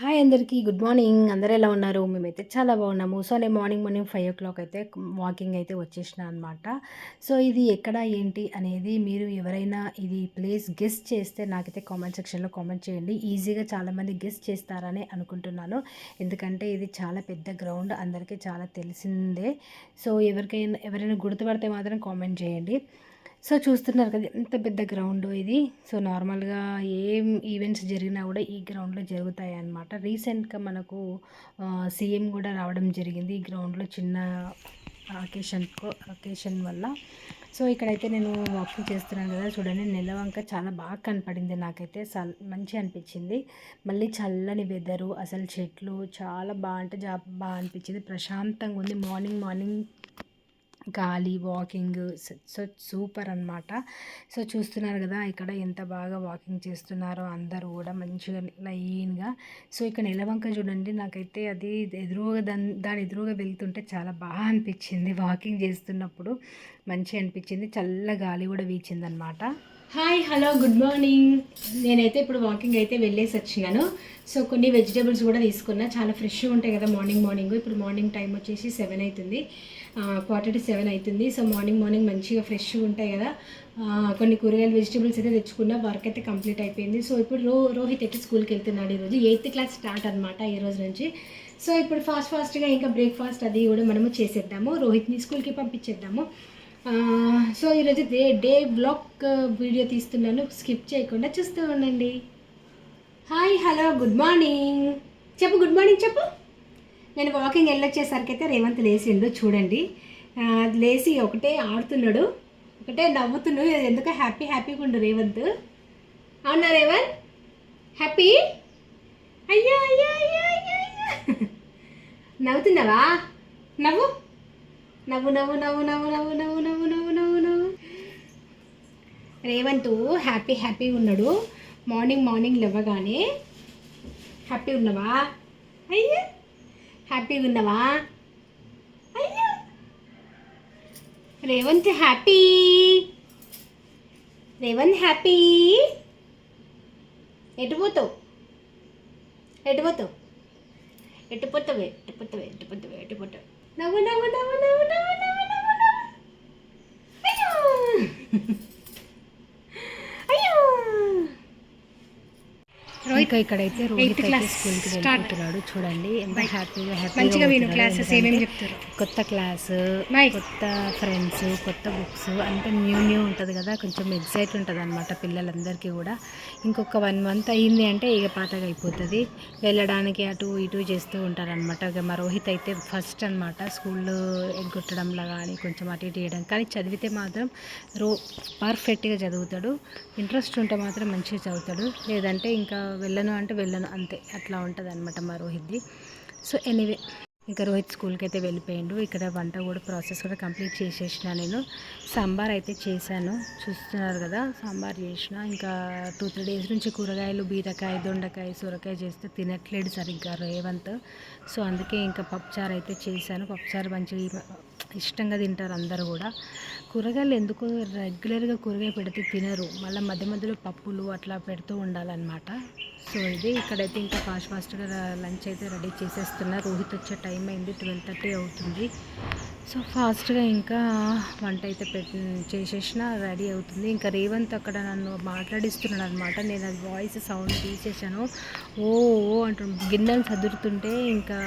Hi అందరికీ good morning. అందరూ ఎలా ఉన్నారు? మేమైతే చాలా బాగున్నాము. సో నేను morning morning five o'clock అయితే వాకింగ్ అయితే వచ్చేసిన అనమాట సో ఇది ఎక్కడ ఏంటి అనేది మీరు ఎవరైనా ఇది ప్లేస్ గెస్ట్ చేస్తే నాకైతే కామెంట్ సెక్షన్లో కామెంట్ చేయండి. ఈజీగా చాలామంది గెస్ట్ చేస్తారని అనుకుంటున్నాను. ఎందుకంటే ఇది చాలా పెద్ద గ్రౌండ్ అందరికీ చాలా తెలిసిందే. సో ఎవరికైనా ఎవరైనా గుర్తుపడితే మాత్రం కామెంట్ చేయండి. సో చూస్తున్నారు కదా ఎంత పెద్ద గ్రౌండ్ ఇది. సో నార్మల్గా ఏం ఈవెంట్స్ జరిగినా కూడా ఈ గ్రౌండ్లో జరుగుతాయి అన్నమాట రీసెంట్గా మనకు సీఎం కూడా రావడం జరిగింది ఈ గ్రౌండ్లో చిన్న అకేషన్ అకేషన్ వల్ల. సో ఇక్కడైతే నేను వాకింగ్ చేస్తున్నాను కదా చూడండి నెలవంక చాలా బాగా కనపడింది నాకైతే. చల్ మంచి అనిపించింది. మళ్ళీ చల్లని వెదరు అసలు చెట్లు చాలా బాగా అంటే బాగా అనిపించింది. ప్రశాంతంగా ఉంది. మార్నింగ్ మార్నింగ్ గాలి వాకింగ్ సో సూపర్ అనమాట సో చూస్తున్నారు కదా ఇక్కడ ఎంత బాగా వాకింగ్ చేస్తున్నారో అందరూ కూడా మంచిగా లైన్గా. సో ఇక్కడ నిలవంక చూడండి నాకైతే అది ఎదురుగా దాని దాని ఎదురుగా వెళ్తుంటే చాలా బాగా అనిపించింది. వాకింగ్ చేస్తున్నప్పుడు మంచిగా అనిపించింది. చల్ల గాలి కూడా వీచిందనమాట హాయ్ హలో గుడ్ మార్నింగ్ నేనైతే ఇప్పుడు వాకింగ్ అయితే వెళ్ళేసి వచ్చినాను. సో కొన్ని వెజిటేబుల్స్ కూడా తీసుకున్నా. చాలా ఫ్రెష్గా ఉంటాయి కదా మార్నింగ్ మార్నింగ్ ఇప్పుడు మార్నింగ్ టైం వచ్చేసి సెవెన్ అవుతుంది. క్వార్టర్ టు సెవెన్ అవుతుంది. సో మార్నింగ్ మార్నింగ్ మంచిగా ఫ్రెష్గా ఉంటాయి కదా. కొన్ని కూరగాయలు వెజిటేబుల్స్ అయితే తెచ్చుకున్న. వర్క్ అయితే కంప్లీట్ అయిపోయింది. సో ఇప్పుడు రో రోహిత్ అయితే స్కూల్కి వెళ్తున్నాడు ఈరోజు. ఎయిత్ క్లాస్ స్టార్ట్ అనమాట ఈ రోజు నుంచి. సో ఇప్పుడు ఫాస్ట్ ఫాస్ట్గా ఇంకా బ్రేక్ఫాస్ట్ అది కూడా మనము చేసేద్దాము. రోహిత్ని స్కూల్కి పంపించేద్దాము. సో ఈరోజు డే డే బ్లాగ్ వీడియో తీస్తున్నాను. స్కిప్ చేయకుండా చూస్తూ ఉండండి. Hi hello good morning. చెప్పు గుడ్ మార్నింగ్ చెప్పు. నేను వాకింగ్ వెళ్ళొచ్చేసరికి అయితే రేవంత్ లేచిండు చూడండి. లేచి ఒకటే ఆడుతున్నాడు. ఒకటే నవ్వుతున్నాడు ఎందుకో హ్యాపీ హ్యాపీగా ఉండు రేవంత్. అవునా రేవంత్? హ్యాపీ? అయ్యా అయ్యా అయ్యా అయ్యా. నవ్వుతున్నావా? నవ్వు. నవ్వు నవ్వు నవ్వు నవ్వు నవ్వు నవ్వు నవ్వు నవ్వు నవ్వు నవ్వు రేవంత్ హ్యాపీ హ్యాపీగా ఉన్నాడు మార్నింగ్ మార్నింగ్ లేవగానే హ్యాపీ ఉన్నావా అయ్యా హ్యాపీగా ఉన్నావా అయ్యో రేవంత్ హ్యాపీ రేవంత్ హ్యాపీ ఎటు పోతావు ఎటు పోతావు ఎటు పోతావే ఎటు పోతావే ఎటు పోతావే ఎటు పోతావు నవ్వు నవ్వు నవ్వు నవ్వు నవ్వు నవ్వు అయ్యో రోహిత్ ఇక్కడైతే రోహిత్ అయితే స్కూల్కి వెళ్ళిపోతున్నాడు. చూడండి ఎంత హ్యాపీగా హ్యాపీగా క్లాసెస్ ఏమేమి చెప్తారు? కొత్త క్లాస్ కొత్త ఫ్రెండ్స్ కొత్త బుక్స్ అంటే న్యూ న్యూ ఉంటుంది కదా కొంచెం ఎగ్జైట్ ఉంటుంది అనమాట పిల్లలందరికీ కూడా. ఇంకొక వన్ మంత్ అయ్యింది అంటే ఇక పాతగా అయిపోతుంది. వెళ్ళడానికి అటు ఇటు చేస్తూ ఉంటారనమాట ఇక మా రోహిత్ అయితే ఫస్ట్ అనమాట స్కూల్లో ఎగ్గొట్టడంలో కానీ కొంచెం అటు ఇటు చేయడం. కానీ చదివితే మాత్రం రో పర్ఫెక్ట్గా చదువుతాడు. ఇంట్రెస్ట్ ఉంటే మాత్రం మంచిగా చదువుతాడు. లేదంటే ఇంకా వెళ్ళను అంటే వెళ్ళను అంతే. అట్లా ఉంటుంది అనమాట మా రోహిత్ది. So anyway. ఇంకా రోహిత్ స్కూల్కి అయితే వెళ్ళిపోయిండు. ఇక్కడ వంట కూడా ప్రాసెస్ కూడా కంప్లీట్ చేసేసిన నేను. సాంబార్ అయితే చేశాను. చూస్తున్నారు కదా సాంబార్ చేసిన. ఇంకా టూ త్రీ డేస్ నుంచి కూరగాయలు బీరకాయ దొండకాయ సొరకాయ చేస్తే తినట్లేడు సరిగ్గా రేవంత్. సో అందుకే ఇంకా పప్పుచారు అయితే చేశాను. పప్పుచారు మంచిగా ఇష్టంగా తింటారు అందరు కూడా. కూరగాయలు ఎందుకు రెగ్యులర్గా కూరగాయ పెడితే తినరు. మళ్ళీ మధ్య మధ్యలో పప్పులు అట్లా పెడుతూ ఉండాలన్నమాట. సో ఇది ఇక్కడైతే ఇంకా ఫాస్ట్ ఫాస్ట్గా లంచ్ అయితే రెడీ చేసేస్తున్నారు రోహిత్ వచ్చే టైం అయింది ట్వెల్వ్ థర్టీ అవుతుంది. సో ఫాస్ట్గా ఇంకా వంట అయితే పెట్ చేసేసిన రెడీ అవుతుంది. ఇంకా రేవంత్ అక్కడ నన్ను మాట్లాడిస్తున్నాడు అనమాట నేను అది వాయిస్ సౌండ్ తీసేసాను ఓ ఓ అంటు గిన్నెలు చదురుతుంటే ఇంకా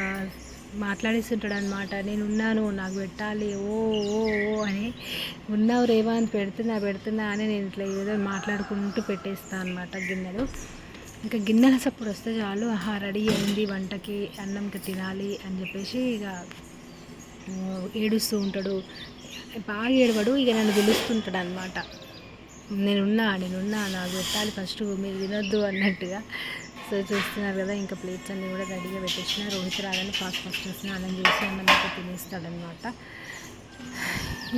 మాట్లాడిస్తుంటాడు అనమాట నేను ఉన్నాను నాకు పెట్టాలి ఓ ఓ ఓ అని. ఉన్నావు రేవంత్ పెడుతున్నా పెడుతున్నా అని నేను ఇట్లా ఏదో మాట్లాడుకుంటూ పెట్టేస్తాను అనమాట గిన్నెలు. ఇంకా గిన్నెల సప్పుడు వస్తే చాలు. ఆహా రెడీ అయింది. వంటకి అన్నంకి తినాలి అని చెప్పేసి ఇక ఏడుస్తూ ఉంటాడు. బాగా ఏడవడు. ఇక నన్ను పిలుస్తుంటాడు అనమాట నేనున్నా నేనున్నా నాకు పెట్టాలి ఫస్ట్ మీరు తినొద్దు అన్నట్టుగా. సో చూస్తున్నారు కదా ఇంకా ప్లేట్స్ అన్నీ కూడా రెడీగా పెట్టేసిన. రోహిత్ రాగానే ఫాస్ట్ ఫాస్ట్ స్నానం చేసి అన్నం అయితే తినేస్తాడనమాట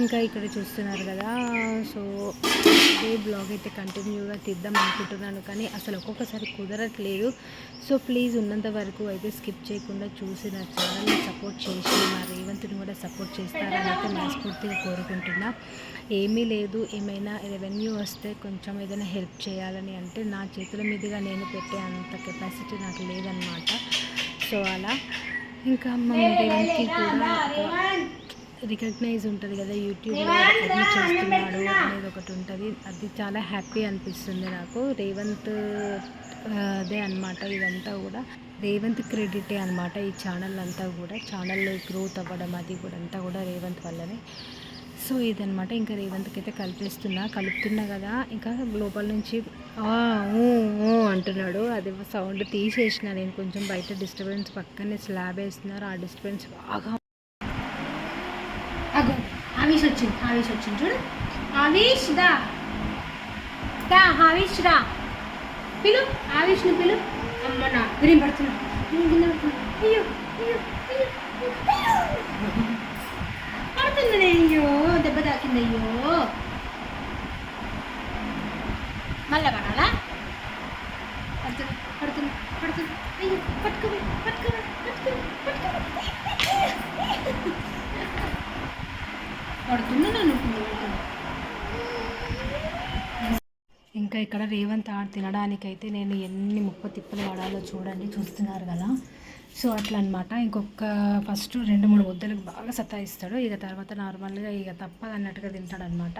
ఇంకా ఇక్కడ చూస్తున్నారు కదా సో ఇదే బ్లాగ్ అయితే కంటిన్యూగా తీద్దాం అనుకుంటున్నాను కానీ అసలు ఒక్కొక్కసారి కుదరట్లేదు. సో ప్లీజ్ ఉన్నంత వరకు అయితే స్కిప్ చేయకుండా చూసి నా ఛానల్ని సపోర్ట్ చేసి మా రేవంత్ని కూడా సపోర్ట్ చేస్తారని అయితే మనస్ఫూర్తిగా కోరుకుంటున్నా. ఏమీ లేదు ఏమైనా రెవెన్యూ వస్తే కొంచెం ఏదైనా హెల్ప్ చేయాలని అంటే నా చేతుల మీదుగా నేను పెట్టే అంత కెపాసిటీ నాకు లేదనమాట సో అలా. ఇంకా మా రేవంత్కి కూడా రికగ్నైజ్ ఉంటుంది కదా యూట్యూబ్లో చేస్తున్నాడు అనేది ఒకటి ఉంటుంది. అది చాలా హ్యాపీ అనిపిస్తుంది నాకు. రేవంత్ అదే అనమాట ఇదంతా కూడా రేవంత్ క్రెడిటే అనమాట ఈ ఛానల్ అంతా కూడా. ఛానల్ గ్రోత్ అవ్వడం అది కూడా అంతా కూడా రేవంత్ వల్లనే. సో ఇదనమాట ఇంకా రేవంత్కి అయితే కలిపేస్తున్నా. కలుపుతున్నా కదా. ఇంకా లోపల నుంచి ఊ, ఊ" అంటున్నాడు. అది సౌండ్ తీసేసిన. నేను కొంచెం బయట డిస్టర్బెన్స్ పక్కనే స్లాబ్ వేస్తున్నారు. ఆ డిస్టర్బెన్స్ బాగా అగో ఆవిష్ వచ్చింది ఆవిష్ వచ్చింది. చూడు. ఆవిష్ దా దా ఆవిష్ రా. పిలు ఆవిష్ను పిలు. అమ్మ నా గ్రీన్ పడుతున్నా నేను కింద పడుతున్నా అయ్యో అయ్యో పడుతుంది అయ్యో దెబ్బ తాకింది అయ్యో. మళ్ళీ పడాలా? బాధపడుతుంది నన్ను ఇంకా ఇక్కడ రేవంత్ ఆడ తినడానికైతే నేను ఎన్ని ముప్ప తిప్పలు వాడాలో చూడండి చూస్తున్నారు కదా. సో అట్లా అనమాట ఇంకొక ఫస్ట్ రెండు మూడు ముద్దలకు బాగా సతాయిస్తాడు. ఇక తర్వాత నార్మల్గా ఇక తప్పదు అన్నట్టుగా తింటాడు అనమాట